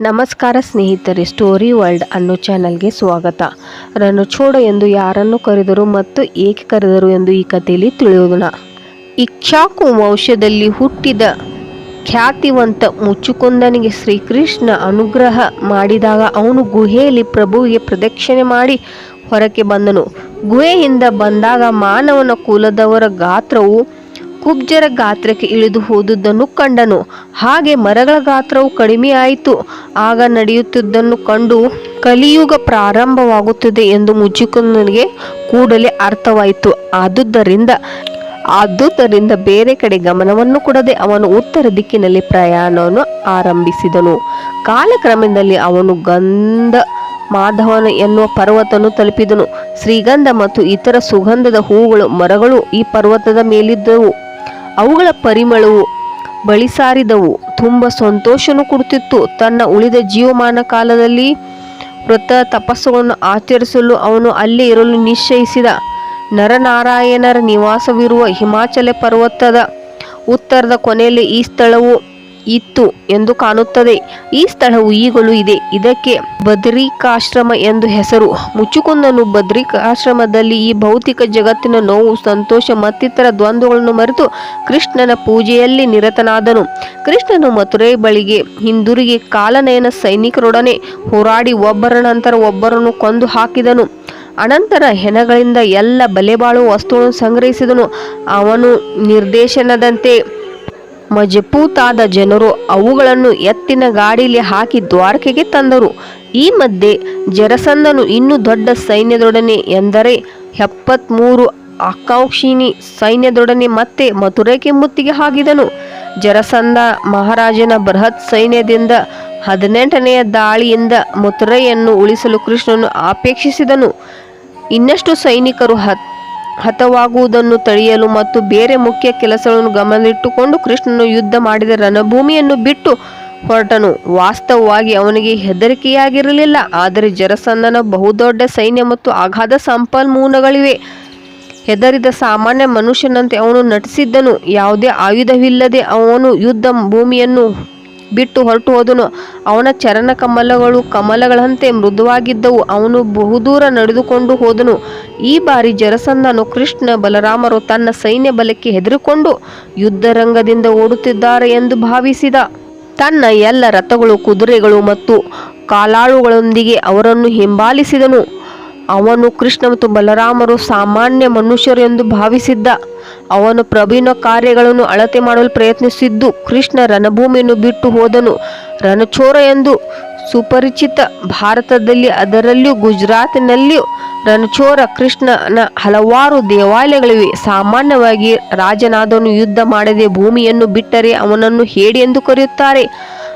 ನಮಸ್ಕಾರ ಸ್ನೇಹಿತರೆ, story world ಅನ್ನೋ ಚಾನಲ್ಗೆ ಸ್ವಾಗತ. ರಣಚೋಡ ಎಂದು ಯಾರನ್ನು ಕರೆದರು ಮತ್ತು ಏಕೆ ಕರೆದರು ಎಂದು ಈ ಕಥೆಯಲ್ಲಿ ತಿಳಿಯೋಣ ಇಕ್ಷಾಕು ವಂಶದಲ್ಲಿ ಹುಟ್ಟಿದ ಖ್ಯಾತಿವಂತ ಮುಚ್ಚುಕುಂದನಿಗೆ ಶ್ರೀಕೃಷ್ಣ ಅನುಗ್ರಹ ಮಾಡಿದಾಗ ಅವನು ಗುಹೆಯಲ್ಲಿ ಪ್ರಭುವಿಗೆ ಪ್ರದಕ್ಷಿಣೆ ಮಾಡಿ ಹೊರಕ್ಕೆ ಬಂದನು. ಗುಹೆಯಿಂದ ಬಂದಾಗ ಮಾನವನ ಕುಲದವರ ಗಾತ್ರವು ಕುಬ್ಜರ ಗಾತ್ರಕ್ಕೆ ಇಳಿದು ಹೋದುದನ್ನು ಕಂಡನು. ಹಾಗೆ ಮರಗಳ ಗಾತ್ರವು ಕಡಿಮೆಯಾಯಿತು ಆಗ ನಡೆಯುತ್ತಿದ್ದನ್ನು ಕಂಡು ಕಲಿಯುಗ ಪ್ರಾರಂಭವಾಗುತ್ತದೆ ಎಂದು ಮುಚ್ಚುಕುಂದನಿಗೆ ಕೂಡಲೇ ಅರ್ಥವಾಯಿತು. ಆದುದರಿಂದ ಆದುದರಿಂದ ಬೇರೆ ಕಡೆ ಗಮನವನ್ನು ಕೊಡದೆ ಅವನು ಉತ್ತರ ದಿಕ್ಕಿನಲ್ಲಿ ಪ್ರಯಾಣವನ್ನು ಆರಂಭಿಸಿದನು. ಕಾಲಕ್ರಮದಲ್ಲಿ ಅವನು ಗಂಧ, ಮಾಧವನ ಎನ್ನುವ ಪರ್ವತವನ್ನು ತಲುಪಿದನು. ಶ್ರೀಗಂಧ ಮತ್ತು ಇತರ ಸುಗಂಧದ ಹೂಗಳು, ಮರಗಳು ಈ ಪರ್ವತದ ಮೇಲಿದ್ದವು. ಅವುಗಳ ಪರಿಮಳವು ಬಳಿಸಾರಿದವು ತುಂಬ ಸಂತೋಷನು ಕೊಡುತ್ತಿತ್ತು. ತನ್ನ ಉಳಿದ ಜೀವಮಾನ ಕಾಲದಲ್ಲಿ ವ್ರತ ತಪಸ್ಸುಗಳನ್ನು ಆಚರಿಸಲು ಅವನು ಅಲ್ಲೇ ಇರಲು ನಿಶ್ಚಯಿಸಿದ. ನರನಾರಾಯಣರ ನಿವಾಸವಿರುವ ಹಿಮಾಚಲ ಪರ್ವತದ ಉತ್ತರದ ಕೊನೆಯಲ್ಲಿ ಈ ಸ್ಥಳವು ಇತ್ತು ಎಂದು ಕಾಣುತ್ತದೆ. ಈ ಸ್ಥಳವು ಈಗಲೂ ಇದೆ. ಇದಕ್ಕೆ ಬದ್ರಿಕಾಶ್ರಮ ಎಂದು ಹೆಸರು. ಮುಚ್ಚುಕುಂದನು ಬದ್ರಿಕಾಶ್ರಮದಲ್ಲಿ ಈ ಭೌತಿಕ ಜಗತ್ತಿನ ನೋವು, ಸಂತೋಷ ಮತ್ತಿತರ ದ್ವಂದ್ವಗಳನ್ನು ಮರೆತು ಕೃಷ್ಣನ ಪೂಜೆಯಲ್ಲಿ ನಿರತನಾದನು. ಕೃಷ್ಣನು ಮಥುರೈ ಬಳಿಗೆ ಹಿಂದಿರುಗಿ ಕಾಲನಯನ ಸೈನಿಕರೊಡನೆ ಹೋರಾಡಿ ಒಬ್ಬರ ನಂತರ ಒಬ್ಬರನ್ನು ಕೊಂದು ಹಾಕಿದನು. ಅನಂತರ ಹೆಣಗಳಿಂದ ಎಲ್ಲ ಬಲೆಬಾಳುವ ವಸ್ತುಗಳನ್ನು ಸಂಗ್ರಹಿಸಿದನು. ಅವನು ನಿರ್ದೇಶನದಂತೆ ಮಜಪೂತಾದ ಜನರು ಅವುಗಳನ್ನು ಎತ್ತಿನ ಗಾಡಿಯಲ್ಲಿ ಹಾಕಿ ದ್ವಾರಕೆಗೆ ತಂದರು. ಈ ಮಧ್ಯೆ ಜರಸಂದನು ಇನ್ನೂ ದೊಡ್ಡ ಸೈನ್ಯದೊಡನೆ ಎಂದರೆ ಎಪ್ಪತ್ಮೂರು ಆಕಾಂಕ್ಷಿಣಿ ಸೈನ್ಯದೊಡನೆ ಮತ್ತೆ ಮಥುರೆಗೆ ಮುತ್ತಿಗೆ ಹಾಕಿದನು. ಜರಸಂದ ಮಹಾರಾಜನ ಬೃಹತ್ ಸೈನ್ಯದಿಂದ ಹದಿನೆಂಟನೆಯ ದಾಳಿಯಿಂದ ಮಥುರೆಯನ್ನು ಉಳಿಸಲು ಕೃಷ್ಣನು ಅಪೇಕ್ಷಿಸಿದನು. ಇನ್ನಷ್ಟು ಸೈನಿಕರು ಹತ್ ಹತವಾಗುವುದನ್ನು ತಡೆಯಲು ಮತ್ತು ಬೇರೆ ಮುಖ್ಯ ಕೆಲಸಗಳನ್ನು ಗಮನದಲ್ಲಿಟ್ಟುಕೊಂಡು ಕೃಷ್ಣನು ಯುದ್ಧ ಮಾಡಿದ ರಣಭೂಮಿಯನ್ನು ಬಿಟ್ಟು ಹೊರಟನು. ವಾಸ್ತವವಾಗಿ ಅವನಿಗೆ ಹೆದರಿಕೆಯಾಗಿರಲಿಲ್ಲ, ಆದರೆ ಜರಸಂದನ ಬಹುದೊಡ್ಡ ಸೈನ್ಯ ಮತ್ತು ಅಗಾಧ ಸಂಪನ್ಮೂಲಗಳಿವೆ. ಹೆದರಿದ ಸಾಮಾನ್ಯ ಮನುಷ್ಯನಂತೆ ಅವನು ನಟಿಸಿದ್ದನು. ಯಾವುದೇ ಆಯುಧವಿಲ್ಲದೆ ಅವನು ಯುದ್ಧ ಭೂಮಿಯನ್ನು ಬಿಟ್ಟು ಹೊರಟು ಹೋದನು. ಅವನ ಚರಣ ಕಮಲಗಳು ಕಮಲಗಳಂತೆ ಮೃದುವಾಗಿದ್ದವು. ಅವನು ಬಹುದೂರ ನಡೆದುಕೊಂಡು ಹೋದನು. ಈ ಬಾರಿ ಜರಸಂದನು ಕೃಷ್ಣ ಬಲರಾಮರು ತನ್ನ ಸೈನ್ಯ ಬಲಕ್ಕೆ ಹೆದರಿಕೊಂಡು ಯುದ್ಧರಂಗದಿಂದ ಓಡುತ್ತಿದ್ದಾರೆ ಎಂದು ಭಾವಿಸಿದ. ತನ್ನ ಎಲ್ಲ ರಥಗಳು, ಕುದುರೆಗಳು ಮತ್ತು ಕಾಲಾಳುಗಳೊಂದಿಗೆ ಅವರನ್ನು ಹಿಂಬಾಲಿಸಿದನು. ಅವನು ಕೃಷ್ಣ ಮತ್ತು ಬಲರಾಮರು ಸಾಮಾನ್ಯ ಮನುಷ್ಯರು ಎಂದು ಭಾವಿಸಿದ್ದ ಅವನು ಪ್ರವೀಣ ಕಾರ್ಯಗಳನ್ನು ಅಳತೆ ಮಾಡಲು ಪ್ರಯತ್ನಿಸಿದ್ದು, ಕೃಷ್ಣ ರಣಭೂಮಿಯನ್ನು ಬಿಟ್ಟು ಹೋದನು. ರಣಚೋರ ಎಂದು ಸುಪರಿಚಿತ ಭಾರತದಲ್ಲಿ, ಅದರಲ್ಲಿಯೂ ಗುಜರಾತಿನಲ್ಲಿಯೂ ರಣಚೋರ ಕೃಷ್ಣನ ಹಲವಾರು ದೇವಾಲಯಗಳಿವೆ. ಸಾಮಾನ್ಯವಾಗಿ ರಾಜನಾದವನು ಯುದ್ಧ ಮಾಡದೆ ಭೂಮಿಯನ್ನು ಬಿಟ್ಟರೆ ಅವನನ್ನು ಹೇಡಿ ಎಂದು ಕರೆಯುತ್ತಾರೆ.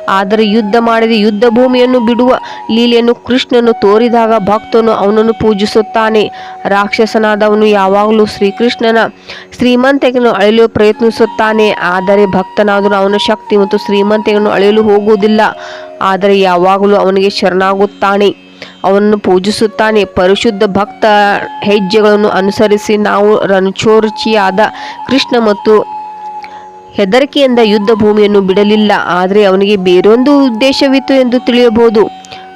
ಆದರೆ ಯುದ್ಧ ಮಾಡದೆ ಯುದ್ಧ ಭೂಮಿಯನ್ನು ಬಿಡುವ ಲೀಲೆಯನ್ನು ಕೃಷ್ಣನು ತೋರಿದಾಗ ಭಕ್ತನು ಅವನನ್ನು ಪೂಜಿಸುತ್ತಾನೆ. ರಾಕ್ಷಸನಾದವನು ಯಾವಾಗಲೂ ಶ್ರೀಕೃಷ್ಣನ ಶ್ರೀಮಂತಿಕೆಯನ್ನು ಅಳೆಯಲು ಪ್ರಯತ್ನಿಸುತ್ತಾನೆ. ಆದರೆ ಭಕ್ತನಾದರೂ ಅವನ ಶಕ್ತಿ ಮತ್ತು ಶ್ರೀಮಂತಿಕೆಯನ್ನು ಅಳೆಯಲು ಹೋಗುವುದಿಲ್ಲ. ಆದರೆ ಯಾವಾಗಲೂ ಅವನಿಗೆ ಶರಣಾಗುತ್ತಾನೆ. ಅವನನ್ನು ಪೂಜಿಸುತ್ತಾನೆ. ಪರಿಶುದ್ಧ ಭಕ್ತ ಹೆಜ್ಜೆಗಳನ್ನು ಅನುಸರಿಸಿ ನಾವು ರಣಚೋರ್ಚಿಯಾದ ಕೃಷ್ಣ ಮತ್ತು ಹೆದರಿಕೆಯಿಂದ ಯುದ್ಧ ಭೂಮಿಯನ್ನು ಬಿಡಲಿಲ್ಲ. ಆದರೆ ಅವನಿಗೆ ಬೇರೊಂದು ಉದ್ದೇಶವಿತ್ತು ಎಂದು ತಿಳಿಯಬಹುದು.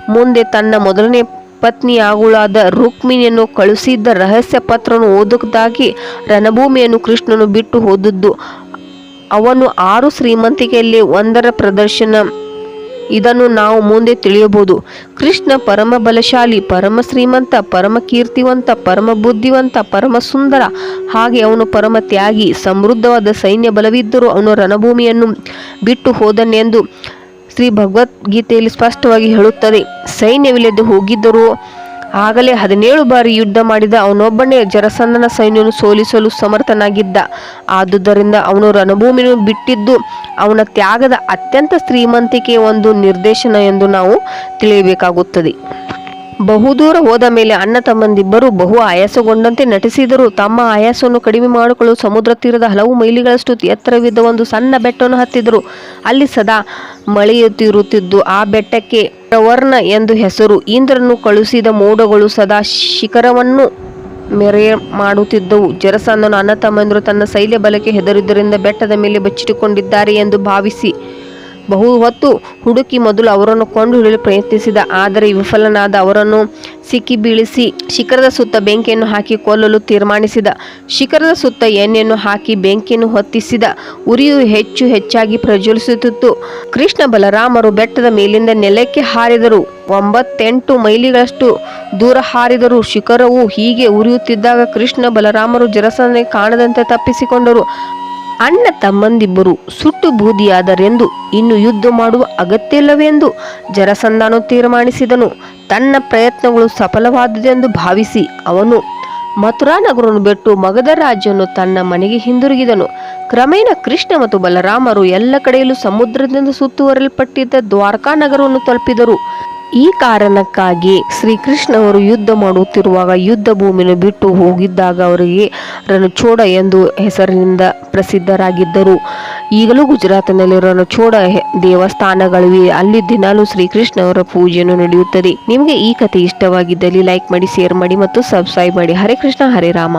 ಮುಂದೆ ತನ್ನ ಮೊದಲನೇ ಪತ್ನಿಯಾಗುಳಾದ ರುಕ್ಮಿಣಿಯನ್ನು ಕಳುಹಿಸಿದ್ದ ರಹಸ್ಯ ಪತ್ರವನ್ನು ಓದುವುದಾಗಿ ರಣಭೂಮಿಯನ್ನು ಕೃಷ್ಣನು ಬಿಟ್ಟು ಹೋದದ್ದು. ಅವನು ಆರು ಶ್ರೀಮಂತಿಕೆಯಲ್ಲಿ ಒಂದರ ಪ್ರದರ್ಶನ ಇದನ್ನು ನಾವು ಮುಂದೆ ತಿಳಿಯಬಹುದು. ಕೃಷ್ಣ ಪರಮ ಬಲಶಾಲಿ, ಪರಮ ಶ್ರೀಮಂತ, ಪರಮ ಕೀರ್ತಿವಂತ, ಪರಮ ಬುದ್ಧಿವಂತ, ಪರಮ ಸುಂದರ. ಹಾಗೆ ಅವನು ಪರಮ ತ್ಯಾಗಿ, ಸಮೃದ್ಧವಾದ ಸೈನ್ಯ ಬಲವಿದ್ದರೂ ಅವನು ರಣಭೂಮಿಯನ್ನು ಬಿಟ್ಟು ಹೋದನೆಂದು ಶ್ರೀ ಭಗವದ್ಗೀತೆಯಲ್ಲಿ ಸ್ಪಷ್ಟವಾಗಿ ಹೇಳುತ್ತದೆ. ಸೈನ್ಯವಿಲ್ಲದೆ ಹೋಗಿದ್ದರೂ ಆಗಲೇ ಹದಿನೇಳು ಬಾರಿ ಯುದ್ಧ ಮಾಡಿದ ಅವನೊಬ್ಬನೇ ಜರಸಂದನ ಸೈನ್ಯವನ್ನು ಸೋಲಿಸಲು ಸಮರ್ಥನಾಗಿದ್ದ. ಆದುದರಿಂದ ಅವನು ರಣಭೂಮಿಯನ್ನು ಬಿಟ್ಟಿದ್ದು ಅವನ ತ್ಯಾಗದ ಅತ್ಯಂತ ಶ್ರೀಮಂತಿಕೆಯ ಒಂದು ನಿರ್ದೇಶನ ಎಂದು ನಾವು ತಿಳಿಯಬೇಕಾಗುತ್ತದೆ. ಬಹುದೂರ ಹೋದ ಮೇಲೆ ಅಣ್ಣ ತಮ್ಮಂದಿಬ್ಬರು ಬಹು ಆಯಾಸಗೊಂಡಂತೆ ನಟಿಸಿದರು. ತಮ್ಮ ಆಯಾಸವನ್ನು ಕಡಿಮೆ ಮಾಡಿಕೊಳ್ಳಲು ಸಮುದ್ರ ತೀರದ ಹಲವು ಮೈಲಿಗಳಷ್ಟು ಎತ್ತರವಿದ್ದ ಒಂದು ಸಣ್ಣ ಬೆಟ್ಟವನ್ನು ಹತ್ತಿದರು. ಅಲ್ಲಿ ಸದಾ ಮಳೆಯುತ್ತಿರುತ್ತಿದ್ದು, ಆ ಬೆಟ್ಟಕ್ಕೆ ಪ್ರವರ್ಣ ಎಂದು ಹೆಸರು. ಇಂದ್ರನು ಕಳುಹಿಸಿದ ಮೋಡಗಳು ಸದಾ ಶಿಖರವನ್ನು ಮೆರೆ ಮಾಡುತ್ತಿದ್ದವು. ಜರಸಂದನು ಅಣ್ಣ ತಮ್ಮಂದಿರು ತನ್ನ ಶೈಲ್ಯ ಬಲಕ್ಕೆ ಹೆದರಿದ್ದರಿಂದ ಬೆಟ್ಟದ ಮೇಲೆ ಬಚ್ಚಿಟ್ಟುಕೊಂಡಿದ್ದಾರೆ ಎಂದು ಭಾವಿಸಿ ಬಹು ಹೊತ್ತು ಹುಡುಕಿ ಮೊದಲು ಅವರನ್ನು ಕೊಂಡು ಹಿಡಿಯಲು ಪ್ರಯತ್ನಿಸಿದ, ಆದರೆ ವಿಫಲನಾದ ಅವರನ್ನು ಸಿಕ್ಕಿ ಬೀಳಿಸಿ ಶಿಖರದ ಸುತ್ತ ಬೆಂಕಿಯನ್ನು ಹಾಕಿ ಕೊಲ್ಲಲು ತೀರ್ಮಾನಿಸಿದ. ಶಿಖರದ ಸುತ್ತ ಎಣ್ಣೆಯನ್ನು ಹಾಕಿ ಬೆಂಕಿಯನ್ನು ಹೊತ್ತಿಸಿದ. ಉರಿಯು ಹೆಚ್ಚು ಹೆಚ್ಚಾಗಿ ಪ್ರಜ್ವಲಿಸುತ್ತಿತ್ತು. ಕೃಷ್ಣ ಬಲರಾಮರು ಬೆಟ್ಟದ ಮೇಲಿಂದ ನೆಲಕ್ಕೆ ಹಾರಿದರು. ಒಂಬತ್ತೆಂಟು ಮೈಲಿಗಳಷ್ಟು ದೂರ ಹಾರಿದರು ಶಿಖರವು ಹೀಗೆ ಉರಿಯುತ್ತಿದ್ದಾಗ ಕೃಷ್ಣ ಬಲರಾಮರು ಜರಸನೆ ಕಾಣದಂತೆ ತಪ್ಪಿಸಿಕೊಂಡರು. ಅಣ್ಣ ತಮ್ಮಂದಿಬ್ಬರು ಸುಟ್ಟು ಬೂದಿಯಾದರೆಂದು ಇನ್ನು ಯುದ್ಧ ಮಾಡುವ ಅಗತ್ಯವಿಲ್ಲವೆಂದು ಜರಸಂಧಾನು ತೀರ್ಮಾನಿಸಿದನು. ತನ್ನ ಪ್ರಯತ್ನಗಳು ಸಫಲವಾದುದೆಂದು ಭಾವಿಸಿ ಅವನು ಮಥುರಾ ನಗರವನ್ನು ಬಿಟ್ಟು ಮಗಧ ರಾಜ್ಯವನ್ನು ತನ್ನ ಮನೆಗೆ ಹಿಂದಿರುಗಿದನು. ಕ್ರಮೇಣ ಕೃಷ್ಣ ಮತ್ತು ಬಲರಾಮರು ಎಲ್ಲ ಕಡೆಯಲ್ಲೂ ಸಮುದ್ರದಿಂದ ಸುತ್ತುವರಲ್ಪಟ್ಟಿದ್ದ ದ್ವಾರಕಾ ನಗರವನ್ನು ತಲುಪಿದರು. ಈ ಕಾರಣಕ್ಕಾಗಿ ಶ್ರೀಕೃಷ್ಣ ಅವರು ಯುದ್ಧ ಮಾಡುತ್ತಿರುವಾಗ ಯುದ್ಧ ಭೂಮಿಯನ್ನು ಬಿಟ್ಟು ಹೋಗಿದ್ದಾಗ ಅವರಿಗೆ ರಣಚೋಡ ಎಂದು ಹೆಸರಿನಿಂದ ಪ್ರಸಿದ್ಧರಾಗಿದ್ದರು. ಈಗಲೂ ಗುಜರಾತ್ನಲ್ಲಿ ರಣಚೋಡ ದೇವಸ್ಥಾನಗಳಿವೆ. ಅಲ್ಲಿ ದಿನಾಲೂ ಶ್ರೀಕೃಷ್ಣವರ ಪೂಜೆಯನ್ನು ನಡೆಯುತ್ತದೆ. ನಿಮಗೆ ಈ ಕಥೆ ಇಷ್ಟವಾಗಿದ್ದಲ್ಲಿ ಲೈಕ್ ಮಾಡಿ, ಶೇರ್ ಮಾಡಿ ಮತ್ತು ಸಬ್ಸ್ಕ್ರೈಬ್ ಮಾಡಿ. ಹರೇ ಕೃಷ್ಣ, ಹರೇ ರಾಮ.